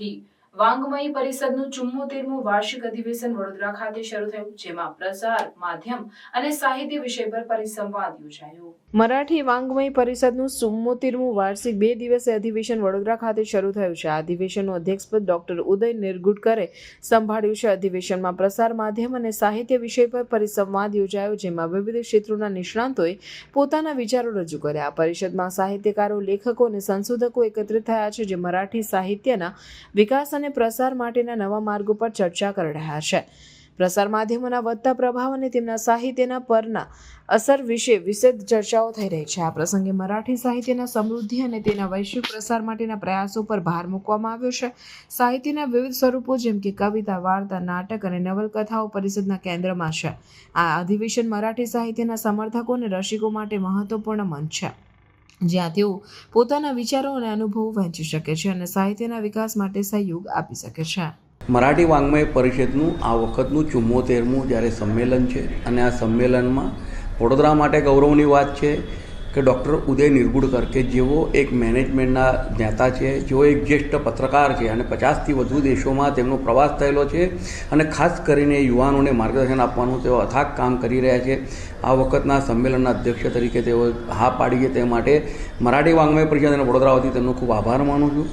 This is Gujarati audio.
મરાઠી વાંગમયી પરિષદનું ચુમ્મોતેરમું વાર્ષિક અધિવેશન વડોદરા ખાતે શરૂ થયું, જેમાં પ્રસાર, માધ્યમ અને સાહિત્ય વિષય પર પરિસંવાદ યોજાયો. મરાઠી વાંગમય પરિષદનું ચુમ્મોતેરમું વાર્ષિક બે દિવસીય અધિવેશન વડોદરા ખાતે શરૂ થયું છે. આ અધિવેશનનું અધ્યક્ષપદ ડોક્ટર ઉદય નિર્ગુડકરે સંભાળ્યું છે. અધિવેશનમાં પ્રસાર, માધ્યમ અને સાહિત્ય વિષય પર પરિસંવાદ યોજાયો, જેમાં વિવિધ ક્ષેત્રોના નિષ્ણાંતોએ પોતાના વિચારો રજૂ કર્યા. આ પરિષદમાં સાહિત્યકારો, લેખકો અને સંશોધકો એકત્રિત થયા છે, જે મરાઠી સાહિત્યના વિકાસ અને પ્રસાર માટેના નવા માર્ગો પર ચર્ચા કરી રહ્યા છે. પ્રસાર માધ્યમોના વધતા પ્રભાવ અને તેમના સાહિત્યના પરના અસર વિશે વિશેષ ચર્ચાઓ થઈ રહી છે. આ પ્રસંગે મરાઠી સાહિત્યના સમૃદ્ધિ અને તેના વૈશ્વિક પ્રસાર માટેના પ્રયાસો પર ભાર મૂકવામાં આવ્યો છે. સાહિત્યના વિવિધ સ્વરૂપો જેમ કે કવિતા, વાર્તા, નાટક અને નવલકથાઓ પરિષદના કેન્દ્રમાં છે. આ અધિવેશન મરાઠી સાહિત્યના સમર્થકો અને રસિકો માટે મહત્વપૂર્ણ મંચ છે. જ્યાં તેઓ પોતાના વિચારો અને અનુભવો વહેંચી શકે છે અને સાહિત્યના વિકાસ માટે સહયોગ આપી શકે છે. મરાઠી વાङ्મય પરિષદનું આ વખતનું ચુમ્મોતેરમું જ્યારે સંમેલન છે અને આ સંમેલનમાં વડોદરા માટે ગૌરવની વાત છે કે ડૉક્ટર ઉદય નિર્ગુડકર કે જેઓ એક મેનેજમેન્ટના નેતા છે, જેઓ એક જ્યેષ્ઠ પત્રકાર છે અને પચાસથી વધુ દેશોમાં તેમનો પ્રવાસ થયેલો છે અને ખાસ કરીને યુવાનોને માર્ગદર્શન આપવાનું તેઓ અથાગ કામ કરી રહ્યા છે. આ વખતના સંમેલનના અધ્યક્ષ તરીકે તેઓ હા પાડી છે તે માટે મરાઠી વાङ्મય પરિષદ અને વડોદરા વતી તેમનો ખૂબ આભાર માનું છું.